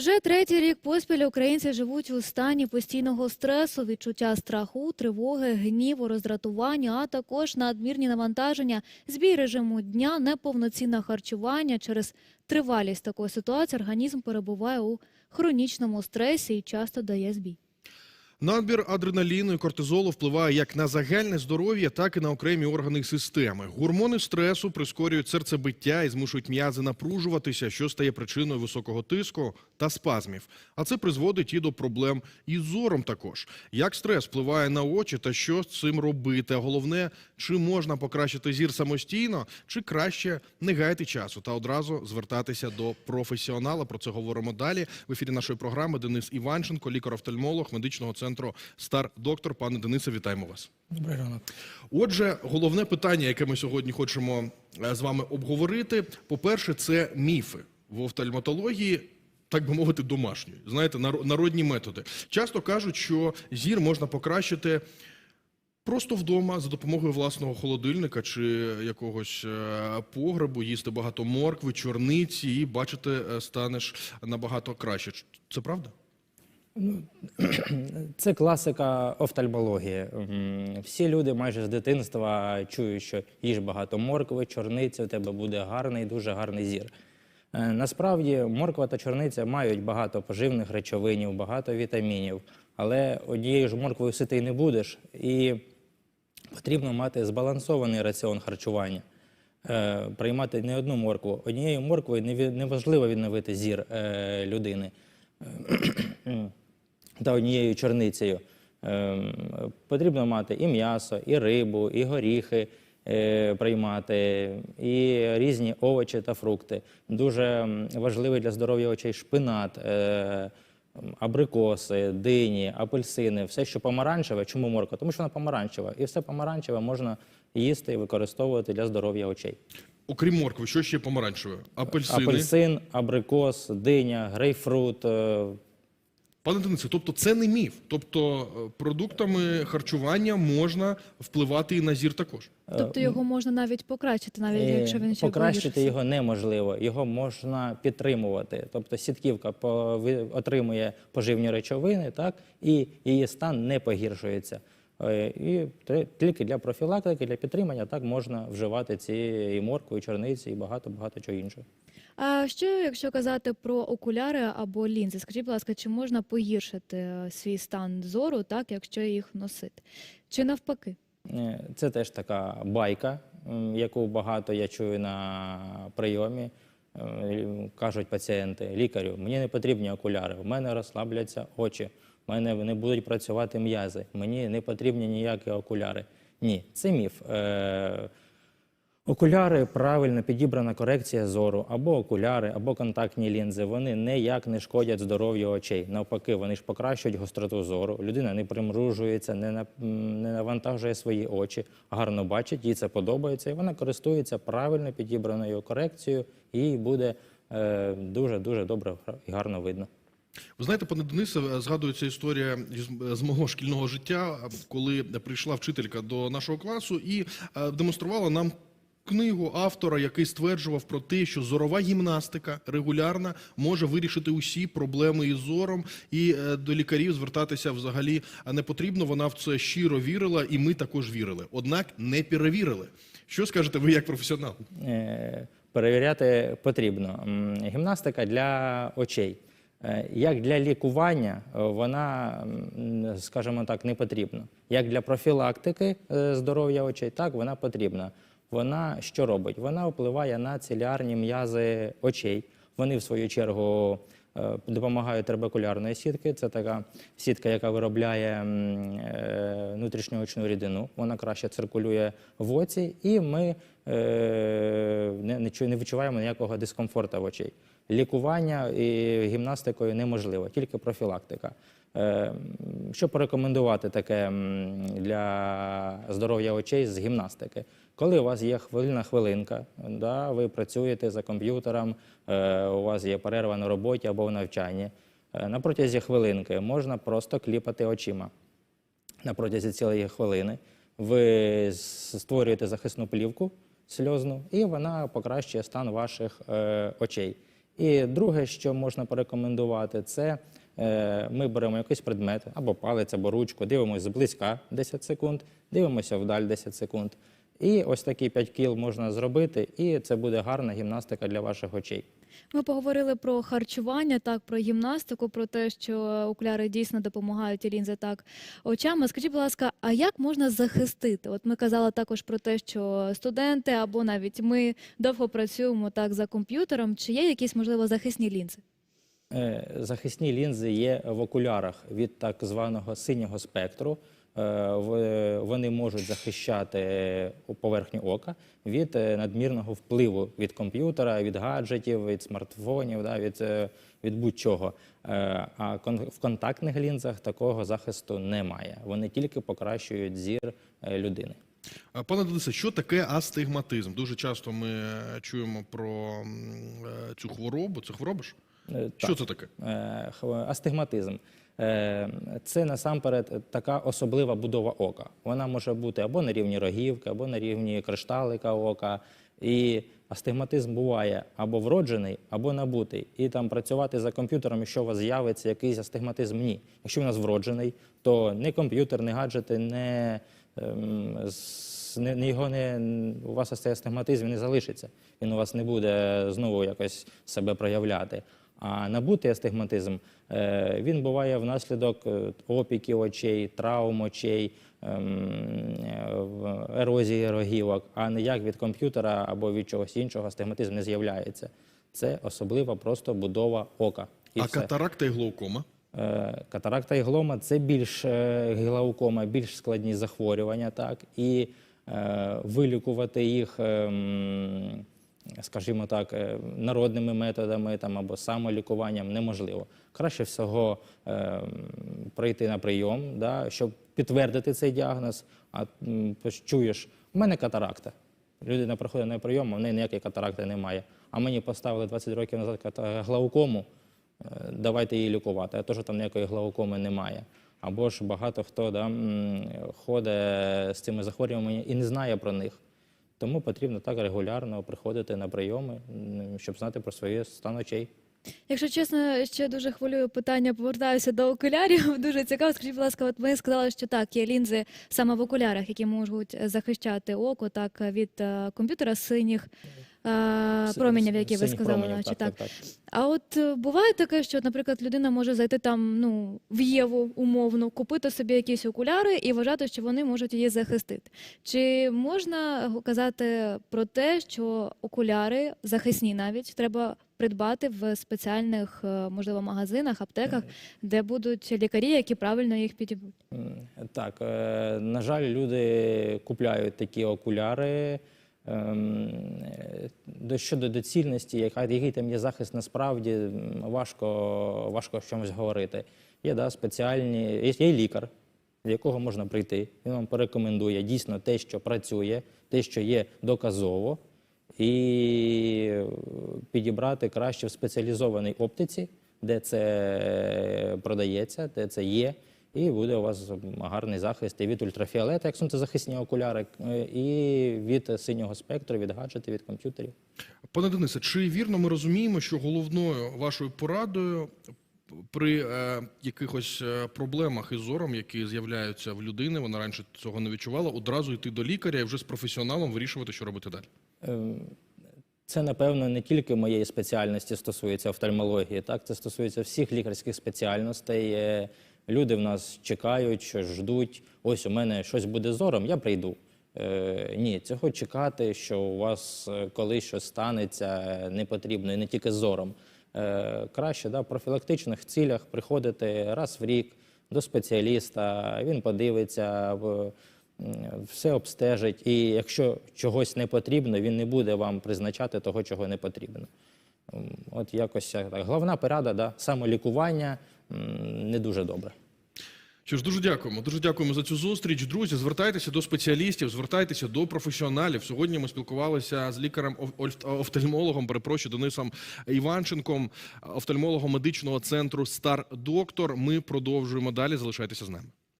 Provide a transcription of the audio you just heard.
Вже третій рік поспіль українці живуть у стані постійного стресу, відчуття страху, тривоги, гніву, роздратування, а також надмірні навантаження, збій режиму дня, неповноцінне харчування. Через тривалість такої ситуації організм перебуває у хронічному стресі і часто дає збій. Надбір адреналіну і кортизолу впливає як на загальне здоров'я, так і на окремі органи системи. Гормони стресу прискорюють серцебиття і змушують м'язи напружуватися, що стає причиною високого тиску та спазмів. А це призводить і до проблем із зором також. Як стрес впливає на очі та що з цим робити? Головне, чи можна покращити зір самостійно, чи краще не гаяти часу та одразу звертатися до професіонала. Про це говоримо далі. В ефірі нашої програми Денис Іванченко, лікар-офтальмолог медичного центру Стар Доктор. Пане Денисе, вітаємо вас. Добрий ранок. Отже, головне питання, яке ми сьогодні хочемо е, з вами обговорити. По-перше, це міфи в офтальматології. Так би мовити, домашньої, знаєте, нар- народні методи. Часто кажуть, що зір можна покращити просто вдома за допомогою власного холодильника чи якогось е, погребу, їсти багато моркви, чорниці і бачити е, станеш набагато краще. Це правда? Це класика офтальмології. Всі люди майже з дитинства чують, що їж багато моркви, чорниці, у тебе буде гарний, дуже гарний зір. Е, Насправді морква та чорниця мають багато поживних речовинів, багато вітамінів, але однією ж морквою ситий не будеш, і потрібно мати збалансований раціон харчування. Е, Приймати не одну моркву. Однією морквою неможливо відновити зір е, людини. Та однією чорницею. Ем, Потрібно мати і м'ясо, і рибу, і горіхи е, приймати, і різні овочі та фрукти. Дуже важливий для здоров'я очей шпинат, е, абрикоси, дині, апельсини, все, що помаранчеве. Чому морква? Тому що вона помаранчева. І все помаранчеве можна їсти і використовувати для здоров'я очей. Окрім моркви, що ще помаранчеве? Апельсини. Апельсин, абрикос, диня, грейпфрут. Е, Пане Денисе, тобто це не міф. Тобто е, продуктами харчування можна впливати і на зір також. Тобто його можна навіть покращити, навіть Е, якщо він ще покращити його неможливо, його можна підтримувати. Тобто сітківка ви- отримує поживні речовини, так і її стан не погіршується. Е, І тільки для профілактики, для підтримання так можна вживати ці і моркву, і чорниці, і багато багато чого іншого. А що, якщо казати про окуляри або лінзи? Скажіть, будь ласка, чи можна погіршити е, свій стан зору, так, якщо їх носити? Чи навпаки? Е, Це теж така байка, яку багато я чую на прийомі. Е, Кажуть пацієнти, лікарю, мені не потрібні окуляри, в мене розслабляться очі, в мене не будуть працювати м'язи, мені не потрібні ніякі окуляри. Ні, це міф. Окуляри правильно підібрана корекція зору, або окуляри, або контактні лінзи. Вони ніяк не шкодять здоров'ю очей. Навпаки, вони ж покращують гостроту зору. Людина не примружується, не, на, не навантажує свої очі, гарно бачить, їй це подобається, і вона користується правильно підібраною корекцією, і буде е, дуже дуже добре і гарно видно. Ви знаєте, пане Денисе, згадується історія з- з мого шкільного життя, коли прийшла вчителька до нашого класу і е, демонструвала нам. Книгу автора, який стверджував про те, що зорова гімнастика регулярна може вирішити усі проблеми із зором, і е, до лікарів звертатися взагалі не потрібно. Вона в це щиро вірила, і ми також вірили. Однак не перевірили. Що скажете ви як професіонал? Е, перевіряти потрібно. Гімнастика для очей. Е, Як для лікування, вона, скажімо так, не потрібна. Як для профілактики здоров'я очей, так вона потрібна. Вона що робить? Вона впливає на цілярні м'язи очей. Вони, в свою чергу, е, допомагають трабекулярної сітки. Це така сітка, яка виробляє е, внутрішньоочну рідину. Вона краще циркулює в оці, і ми не, не, відчуваємо ніякого дискомфорту в очей. Лікування гімнастикою неможливо, тільки профілактика. Е, Що порекомендувати таке для здоров'я очей з гімнастики? Коли у вас є хвилина хвилинка, да, ви працюєте за комп'ютером, е, у вас є перерва на роботі або в навчанні. е, На протязі хвилинки можна просто кліпати очима на протязі цілої хвилини. Ви створюєте захисну плівку сльозну, і вона покращує стан ваших е, очей. І друге, що можна порекомендувати, це е, ми беремо якийсь предмет, або палець, або ручку, дивимося зблизька 10 секунд, дивимося вдаль 10 секунд. І ось такі 5 кіл можна зробити, і це буде гарна гімнастика для ваших очей. Ми поговорили про харчування, так про гімнастику, про те, що окуляри дійсно допомагають і лінзи так очам. А Скажіть, будь ласка, а як можна захистити? От ми казали також про те, що студенти або навіть ми довго працюємо так за комп'ютером. Чи є якісь можливо захисні лінзи? Е, Захисні лінзи є в окулярах від так званого синього спектру. Е, в- Вони можуть захищати поверхню ока від е, надмірного впливу від комп'ютера, від гаджетів, від смартфонів, да, від, е, від будь-чого. Е, А в контактних лінзах такого захисту немає. Вони тільки покращують зір е, людини. Пане Денисе, що таке астигматизм? Дуже часто ми е, чуємо про е, цю хворобу. Це хвороба ж? Е, Що це таке? Е, Астигматизм. Е, Це насамперед така особлива будова ока. Вона може бути або на рівні рогівки, або на рівні кришталика ока. І астигматизм буває або вроджений, або набутий. І там працювати за комп'ютером, якщо у вас з'явиться якийсь астигматизм, ні. Якщо у нас вроджений, то ні комп'ютер, ні гаджети, не, ем, не, не його не у вас цей астигматизм не залишиться. Він у вас не буде знову якось себе проявляти. А набутий астигматизм е, він буває внаслідок е, опіків очей, травм очей, ем, е, ерозії рогівок, а ніяк від комп'ютера або від чогось іншого астигматизм не з'являється. Це особлива просто будова ока. І а все. катаракта і глаукома? Катаракта і глома це більш глаукома, більш складні захворювання, так і е, вилікувати їх, ем, скажімо так, е, народними методами там або самолікуванням неможливо. Краще всього ем, прийти на прийом, да, щоб підтвердити цей діагноз. А чуєш, у мене катаракта. Людина приходить на прийом, а в неї ніякої катаракти немає. А мені поставили 20 років назад глаукому, е, давайте її лікувати, а то, що там ніякої глаукоми немає. Або ж багато хто да, ходить з цими захворюваннями і не знає про них. Тому потрібно так регулярно приходити на прийоми, щоб знати про свої стан очей. Якщо чесно, ще дуже хвилюю питання, повертаюся до окулярів. Дуже цікаво. Скажіть, будь ласка, от ми сказали, що так, є лінзи саме в окулярах, які можуть захищати око так від е, комп'ютера синіх е, променів, які ви сказали, наче так, так. так. А от е, буває таке, що, наприклад, людина може зайти там ну в Єву умовно, купити собі якісь окуляри і вважати, що вони можуть її захистити. Чи можна казати про те, що окуляри захисні навіть треба придбати в спеціальних, е, можливо, магазинах, аптеках, де будуть лікарі, які правильно їх підіб'ють? Так, на жаль, люди купляють такі окуляри. Ем, до- Щодо доцільності, який там є захист, насправді важко, важко в чомусь говорити. Є да, спеціальні, є лікар, до якого можна прийти. Він вам порекомендує дійсно те, що працює, те, що є доказово, і е, підібрати краще в спеціалізованій оптиці, де це е, продається, де це є. І буде у вас гарний захист і від ультрафіолета, як сонцезахисні окуляри, е, і від синього спектру, від гаджетів, від комп'ютерів. Пане Денисе, чи вірно ми розуміємо, що головною вашою порадою при е, якихось е, проблемах із зором, які з'являються в людини, вона раніше цього не відчувала, одразу йти до лікаря і вже з професіоналом вирішувати, що робити далі? Ем, Це, напевно, не тільки моєї спеціальності стосується офтальмології, так? Це стосується всіх лікарських спеціальностей. Люди в нас чекають, що ждуть. Ось у мене щось буде зором, я прийду. Е, ні, цього чекати, що у вас е, колись щось станеться, не потрібно, і не тільки зором. Е, краще да, в профілактичних цілях приходити раз в рік до спеціаліста, він подивиться, все обстежить. І якщо чогось не потрібно, він не буде вам призначати того, чого не потрібно. От якось так. Головна порада, да, самолікування не дуже добре. Що ж, дуже дякуємо. Дуже дякуємо за цю зустріч. Друзі, звертайтеся до спеціалістів, звертайтеся до професіоналів. Сьогодні ми спілкувалися з лікарем оф- офтальмологом, перепрошую, Денисом Іванченком, офтальмологом медичного центру Стар Доктор. Ми продовжуємо далі. Залишайтеся з нами.